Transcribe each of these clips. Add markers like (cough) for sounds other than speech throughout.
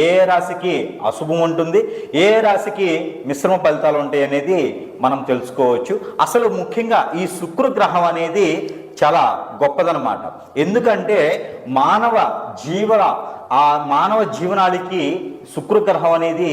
ఏ రాశికి అశుభం ఉంటుంది ఏ రాశికి మిశ్రమ ఫలితాలు ఉంటాయి అనేది మనం తెలుసుకోవచ్చు. అసలు ముఖ్యంగా ఈ శుక్ర గ్రహం అనేది చాలా గొప్పదనమాట ఎందుకంటే మానవ జీవన ఆ మానవ జీవనానికి శుక్రగ్రహం అనేది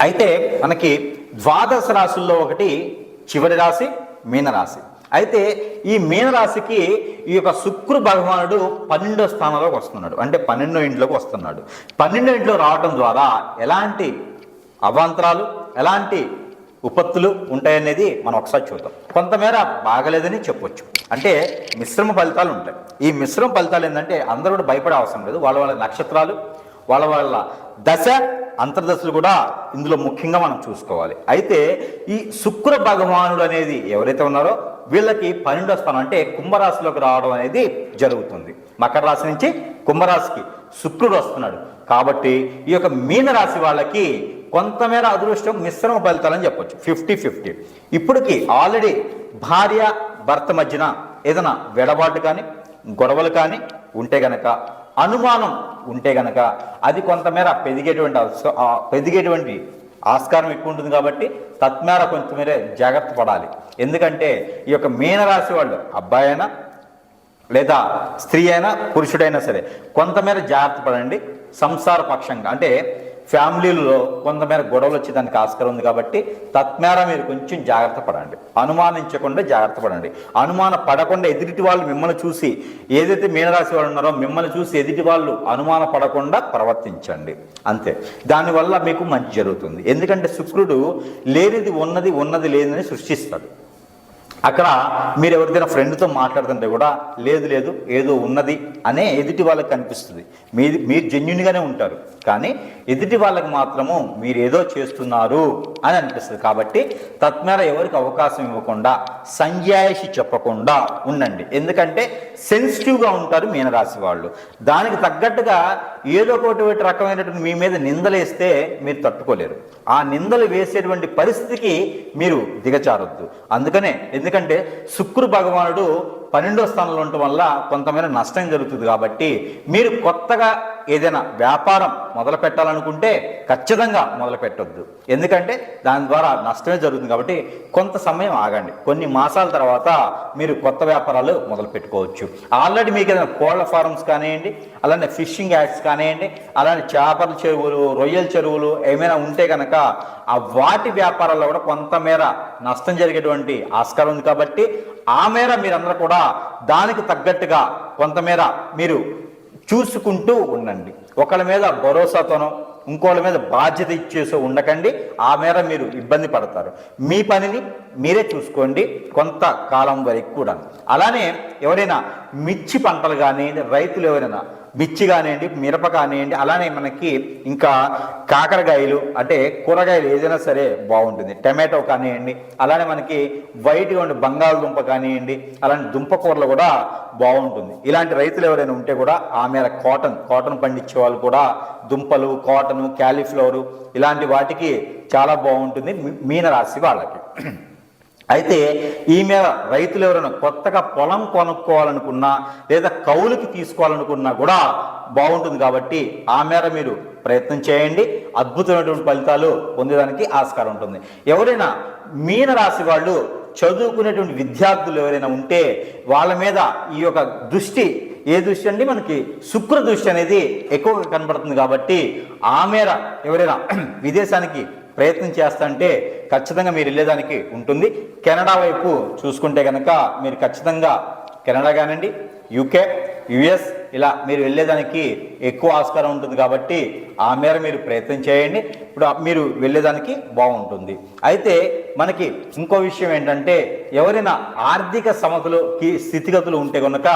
అయితే మనకి ద్వాదశ రాశుల్లో ఒకటి చివరి రాశి మీనరాశి. అయితే ఈ మీనరాశికి ఈ యొక్క శుక్ర భగవానుడు పన్నెండో స్థానంలోకి వస్తున్నాడు. అంటే పన్నెండో ఇంట్లోకి వస్తున్నాడు. పన్నెండో ఇంట్లో రావడం ద్వారా ఎలాంటి అవాంతరాలు ఎలాంటి ఉపత్తులు ఉంటాయనేది మనం ఒకసారి చూద్దాం. కొంతమేర బాగలేదని చెప్పొచ్చు. అంటే మిశ్రమ ఫలితాలు ఉంటాయి. ఈ మిశ్రమ ఫలితాలు ఏంటంటే అందరూ కూడా భయపడే అవసరం లేదు. వాళ్ళ వాళ్ళ నక్షత్రాలు వాళ్ళ వాళ్ళ దశ అంతర్దశలు కూడా ఇందులో ముఖ్యంగా మనం చూసుకోవాలి. అయితే ఈ శుక్ర భగవానుడు అనేది ఎవరైతే ఉన్నారో వీళ్ళకి పన్నెండో స్థానం అంటే కుంభరాశిలోకి రావడం అనేది జరుగుతుంది. మకర రాశి నుంచి కుంభరాశికి శుక్రుడు వస్తున్నాడు. కాబట్టి ఈ యొక్క మీనరాశి వాళ్ళకి కొంతమేర అదృష్టం మిశ్రమ ఫలితాలని చెప్పొచ్చు. Fifty fifty. ఇప్పటికి ఆల్రెడీ భార్య భర్త మధ్యన ఏదైనా వెడబాటు కానీ గొడవలు కానీ ఉంటే గనక అనుమానం ఉంటే గనక అది కొంతమేర పెరిగేటువంటి పెరిగేటువంటి ఆస్కారం ఎక్కువ ఉంటుంది కాబట్టి తత్మేర కొంతమేర జాగ్రత్త పడాలి. ఎందుకంటే ఈ యొక్క మీనరాశి వాళ్ళు అబ్బాయి అయినా లేదా స్త్రీ అయినా పురుషుడైనా సరే కొంతమేర జాగ్రత్త పడండి. సంసార పక్షంగా అంటే ఫ్యామిలీలో కొంతమేర గొడవలు వచ్చేదానికి ఆస్కారం ఉంది కాబట్టి తత్మేర మీరు కొంచెం జాగ్రత్త పడండి. అనుమానించకుండా జాగ్రత్త పడండి. అనుమాన పడకుండా ఎదుటి వాళ్ళు మిమ్మల్ని చూసి ఏదైతే మీనరాశి వాళ్ళు ఉన్నారో మిమ్మల్ని చూసి ఎదుటి వాళ్ళు అనుమాన పడకుండా ప్రవర్తించండి. అంతే. దానివల్ల మీకు మంచి జరుగుతుంది. ఎందుకంటే శుక్రుడు లేనిది ఉన్నది ఉన్నది లేనిదని సృష్టిస్తాడు. అక్కడ మీరు ఎవరిదైనా ఫ్రెండ్తో మాట్లాడుతుంటే కూడా లేదు లేదు ఏదో ఉన్నది అనే ఎదుటి వాళ్ళకి కనిపిస్తుంది. మీది మీరు జెన్యున్గానే ఉంటారు. కానీ ఎదుటి వాళ్ళకి మాత్రము మీరు ఏదో చేస్తున్నారు అని అనిపిస్తుంది. కాబట్టి తత్మేర ఎవరికి అవకాశం ఇవ్వకుండా సంజాయిషి చెప్పకుండా ఉండండి. ఎందుకంటే సెన్సిటివ్గా ఉంటారు మీనరాశి వాళ్ళు. దానికి తగ్గట్టుగా ఏదో ఒకటి రకమైనటువంటి మీ మీద నిందలేస్తే మీరు తట్టుకోలేరు. ఆ నిందలు వేసేటువంటి పరిస్థితికి మీరు దిగచారొద్దు అందుకనే ఎందుకంటే శుక్రు భగవానుడు పన్నెండో స్థానంలో ఉండటం వల్ల కొంతమేర నష్టం జరుగుతుంది కాబట్టి మీరు కొత్తగా ఏదైనా వ్యాపారం మొదలు పెట్టాలనుకుంటే ఖచ్చితంగా మొదలు పెట్టొద్దు. ఎందుకంటే దాని ద్వారా నష్టమే జరుగుతుంది కాబట్టి కొంత సమయం ఆగండి. కొన్ని మాసాల తర్వాత మీరు కొత్త వ్యాపారాలు మొదలు పెట్టుకోవచ్చు. ఆల్రెడీ మీకు ఏదైనా కోళ్ళ ఫారమ్స్ కానివ్వండి అలానే ఫిషింగ్ యాడ్స్ కానివ్వండి అలానే చేపల చెరువులు రొయ్యల చెరువులు ఏమైనా ఉంటే కనుక ఆ వాటి వ్యాపారాల్లో కూడా కొంతమేర నష్టం జరిగేటువంటి ఆస్కారం ఉంది కాబట్టి ఆ మేర మీరందరూ కూడా దానికి తగ్గట్టుగా కొంతమేర మీరు చూసుకుంటూ ఉండండి. ఒకళ్ళ మీద భరోసాతోనో ఇంకోళ్ళ మీద బాధ్యత ఇచ్చేసో ఉండకండి. ఆ మేర మీరు ఇబ్బంది పడతారు. మీ పనిని మీరే చూసుకోండి. కొంత కాలం వరకు కూడా. అలానే ఎవరైనా మిర్చి పంటలు కానీ రైతులు ఎవరైనా మిర్చి కానివ్వండి మిరప కానివ్వండి అలానే మనకి ఇంకా కాకరకాయలు అంటే కూరగాయలు ఏదైనా సరే బాగుంటుంది. టమాటో కానివ్వండి అలానే మనకి వైట్గా ఉండే బంగాళదుంప కానివ్వండి అలాంటి దుంప కూరలు కూడా బాగుంటుంది. ఇలాంటి రైతులు ఎవరైనా ఉంటే కూడా ఆ మేర కాటన్ కాటన్ పండించే వాళ్ళు కూడా దుంపలు కాటను క్యాలీఫ్లవరు ఇలాంటి వాటికి చాలా బాగుంటుంది మీనరాశి వాళ్ళకి. అయితే ఈ రైతులు ఎవరైనా కొత్తగా పొలం కొనుక్కోవాలనుకున్నా లేదా కౌలుకి తీసుకోవాలనుకున్నా కూడా బాగుంటుంది కాబట్టి ఆ మేర మీరు ప్రయత్నం చేయండి. అద్భుతమైనటువంటి ఫలితాలు పొందేదానికి ఆస్కారం ఉంటుంది. ఎవరైనా మీన రాశి వాళ్ళు చదువుకునేటువంటి విద్యార్థులు ఎవరైనా ఉంటే వాళ్ళ మీద ఈ యొక్క దృష్టి ఏ దృష్టి అండి? మనకి శుక్ర దృష్టి అనేది ఎక్కువగా కనబడుతుంది కాబట్టి ఆ మేర ఎవరైనా (clears throat) విదేశానికి ప్రయత్నం చేస్తా అంటే ఖచ్చితంగా మీరు వెళ్ళేదానికి ఉంటుంది. కెనడా వైపు చూసుకుంటే కనుక మీరు ఖచ్చితంగా కెనడా కానివ్వండి యూకే యుఎస్ ఇలా మీరు వెళ్ళేదానికి ఎక్కువ ఆస్కారం ఉంటుంది కాబట్టి ఆ మేర మీరు ప్రయత్నం చేయండి. ఇప్పుడు మీరు వెళ్ళేదానికి బాగుంటుంది. అయితే మనకి ఇంకో విషయం ఏంటంటే ఎవరైనా ఆర్థిక సమతులకి స్థితిగతులు ఉంటే కనుక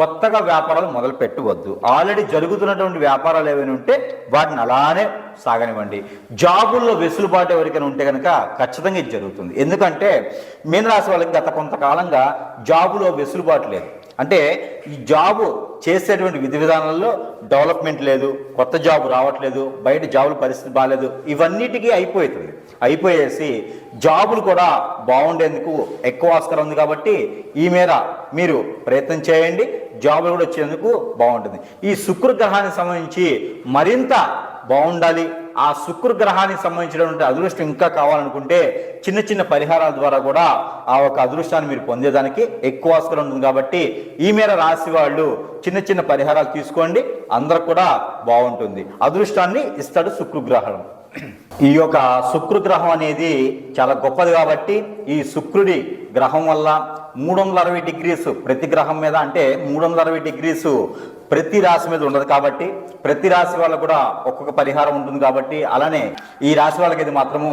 కొత్తగా వ్యాపారాలు మొదలు పెట్టవద్దు. ఆల్రెడీ జరుగుతున్నటువంటి వ్యాపారాలు ఏమైనా ఉంటే వాటిని అలానే సాగనివ్వండి. జాబుల్లో వెసులుబాటు ఎవరికైనా ఉంటే కనుక ఖచ్చితంగా ఇది జరుగుతుంది. ఎందుకంటే మీనరాశి వాళ్ళకి గత కొంతకాలంగా జాబులో వెసులుబాటు లేదు. అంటే ఈ జాబు చేసేటువంటి విధి విధానాల్లో డెవలప్మెంట్ లేదు కొత్త జాబ్ రావట్లేదు బయట జాబుల పరిస్థితి బాగాలేదు ఇవన్నిటికీ అయిపోతుంది. అయిపోయేసి జాబులు కూడా బాగుండేందుకు ఎక్కువ ఆస్కారం ఉంది కాబట్టి ఈ మేర మీరు ప్రయత్నం చేయండి జాబులు కూడా వచ్చేందుకు బాగుంటుంది. ఈ శుక్రగ్రహానికి సంబంధించి మరింత బాగుండాలి. ఆ శుక్ర గ్రహానికి సంబంధించినటువంటి అదృష్టం ఇంకా కావాలనుకుంటే చిన్న చిన్న పరిహారాల ద్వారా కూడా ఆ ఒక అదృష్టాన్ని మీరు పొందేదానికి ఎక్కువ ఆస్కారం ఉంటుంది కాబట్టి ఈ మేర రాశి వాళ్ళు చిన్న చిన్న పరిహారాలు తీసుకోండి. అందరికి కూడా బాగుంటుంది. అదృష్టాన్ని ఇస్తాడు శుక్రగ్రహణం. ఈ యొక్క శుక్రగ్రహం అనేది చాలా గొప్పది కాబట్టి ఈ శుక్రుడి గ్రహం వల్ల మూడు వందల అరవై డిగ్రీస్ ప్రతి గ్రహం మీద అంటే మూడు వందల అరవై డిగ్రీస్ ప్రతి రాశి మీద ఉండదు కాబట్టి ప్రతి రాశి వాళ్ళకు కూడా ఒక్కొక్క పరిహారం ఉంటుంది కాబట్టి అలానే ఈ రాశి వాళ్ళకి ఇది మాత్రము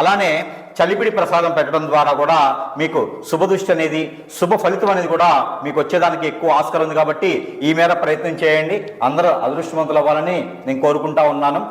అలానే చలిపిడి ప్రసాదం పెట్టడం ద్వారా కూడా మీకు శుభదృష్టి అనేది శుభ ఫలితం అనేది కూడా మీకు వచ్చేదానికి ఎక్కువ ఆస్కారం ఉంది కాబట్టి ఈ మేర ప్రయత్నం చేయండి. అందరూ అదృష్టవంతులు అవ్వాలని నేను కోరుకుంటా ఉన్నాను.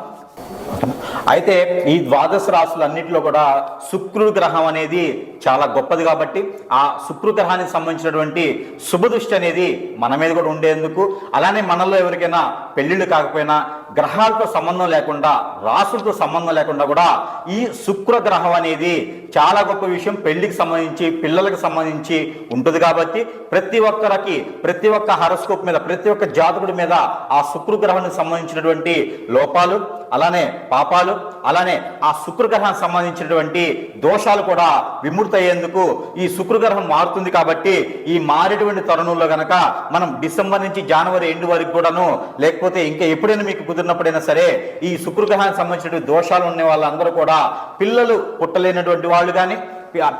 అయితే ఈ ద్వాదశ రాశులన్నింటిలో కూడా శుక్రుడు గ్రహం అనేది చాలా గొప్పది కాబట్టి ఆ శుక్రు గ్రహానికి సంబంధించినటువంటి శుభదృష్టి అనేది మన మీద కూడా ఉండేందుకు అలానే మనలో ఎవరికైనా పెళ్ళిళ్ళు కాకపోయినా గ్రహాలతో సంబంధం లేకుండా రాసులతో సంబంధం లేకుండా కూడా ఈ శుక్ర గ్రహం అనేది చాలా గొప్ప విషయం. పెళ్ళికి సంబంధించి పిల్లలకు సంబంధించి ఉంటుంది కాబట్టి ప్రతి ఒక్కరికి ప్రతి ఒక్క హరస్కోప్ మీద ప్రతి ఒక్క జాతకుడి మీద ఆ శుక్రగ్రహానికి సంబంధించినటువంటి లోపాలు అలానే పాపాలు అలానే ఆ శుక్రగ్రహానికి సంబంధించినటువంటి దోషాలు కూడా విముక్తయ్యేందుకు ఈ శుక్రగ్రహం మారుతుంది కాబట్టి ఈ మారేటువంటి తరుణంలో గనక మనం డిసెంబర్ నుంచి జనవరి ఎండు వరకు కూడాను లేకపోతే ఇంకా ఎప్పుడైనా మీకు కుదిరినప్పుడైనా సరే ఈ శుక్రగ్రహానికి సంబంధించినటువంటి దోషాలు ఉన్న వాళ్ళందరూ కూడా పిల్లలు పుట్టలేనటువంటి వాళ్ళు కానీ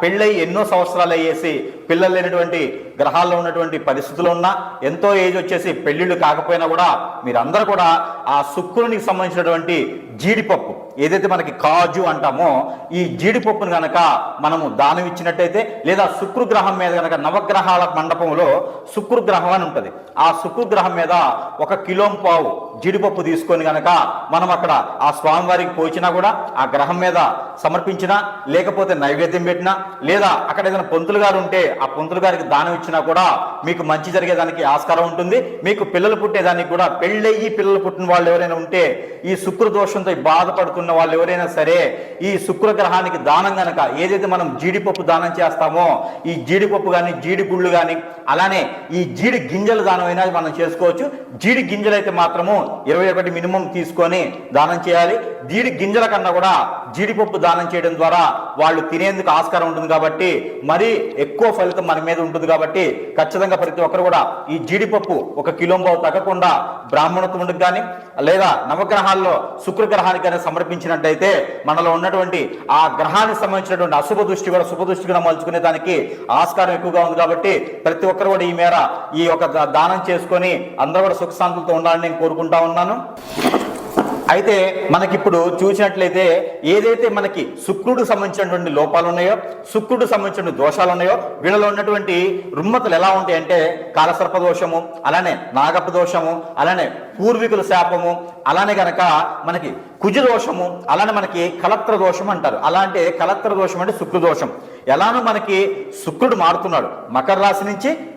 పెళ్ళై ఎన్నో సంవత్సరాలు అయ్యేసి పిల్లలు లేనటువంటి గ్రహాల్లో ఉన్నటువంటి పరిస్థితులు ఉన్నా ఎంతో ఏజ్ వచ్చేసి పెళ్ళిళ్ళు కాకపోయినా కూడా మీరందరూ కూడా ఆ శుక్రునికి సంబంధించినటువంటి జీడిపప్పు ఏదైతే మనకి కాజు అంటామో ఈ జీడిపప్పును గనక మనము దానం ఇచ్చినట్టయితే లేదా శుక్రగ్రహం మీద కనుక నవగ్రహాల మండపంలో శుక్రగ్రహం అని ఉంటుంది. ఆ శుక్రగ్రహం మీద ఒక కిలో పావు జీడిపప్పు తీసుకొని కనుక మనం అక్కడ ఆ స్వామివారికి పోచినా కూడా ఆ గ్రహం మీద సమర్పించినా లేకపోతే నైవేద్యం పెట్టినా లేదా అక్కడ ఏదైనా పొంతులు గారు ఉంటే ఆ పొంతులు గారికి దానం ఇచ్చిన కూడా మీకు మంచి జరిగేదానికి ఆస్కారం ఉంటుంది. మీకు పిల్లలు పుట్టేదానికి కూడా పెళ్ళయ్యి పిల్లలు పుట్టిన వాళ్ళు ఎవరైనా ఉంటే ఈ శుక్ర దోషంతో బాధపడుతున్న వాళ్ళు ఎవరైనా సరే ఈ శుక్ర గ్రహానికి దానం గనక ఏదైతే మనం జీడిపప్పు దానం చేస్తామో ఈ జీడిపప్పు కానీ జీడి గుళ్ళు కానీ అలానే ఈ జీడి గింజల దానం అయినా మనం చేసుకోవచ్చు. జీడి గింజలు అయితే మాత్రము ఇరవై ఒకటి మినిమం తీసుకొని దానం చేయాలి. జీడి గింజల కన్నా కూడా జీడిపప్పు దానం చేయడం ద్వారా వాళ్ళు తినేందుకు ఆస్కారం ఉంటుంది కాబట్టి మరీ ఎక్కువ ఫలితం మన మీద ఉంటుంది కాబట్టి ఖచ్చితంగా ప్రతి ఒక్కరు కూడా ఈ జీడిపప్పు ఒక కిలోంబావు తగ్గకుండా తగ్గకుండా బ్రాహ్మణత్వముడికి కానీ లేదా నవగ్రహాల్లో శుక్రగ్రహానికి కానీ సమర్పించినట్టయితే మనలో ఉన్నటువంటి ఆ గ్రహానికి సంబంధించినటువంటి అశుభ దృష్టి కూడా శుభ దృష్టి కూడా మలుచుకునే దానికి ఆస్కారం ఎక్కువగా ఉంది కాబట్టి ప్రతి ఒక్కరు కూడా ఈ మేర ఈ యొక్క దానం చేసుకొని అందరూ కూడా సుఖశాంతులతో ఉండాలని నేను కోరుకుంటా ఉన్నాను. అయితే మనకిప్పుడు చూసినట్లయితే ఏదైతే మనకి శుక్రుడు సంబంధించినటువంటి లోపాలు ఉన్నాయో శుక్రుడు సంబంధించిన దోషాలు ఉన్నాయో వీళ్ళలో ఉన్నటువంటి రుమ్మతలు ఎలా ఉంటాయి అంటే కాలసర్ప దోషము అలానే నాగప దోషము అలానే పూర్వీకుల శాపము అలానే గనక మనకి కుజ దోషము అలానే మనకి కలత్ర దోషం అంటారు. అలా అంటే కలత్ర దోషం అంటే శుక్ర దోషం. ఎలానో మనకి శుక్రుడు మారుతున్నాడు. మకర రాశి నుంచి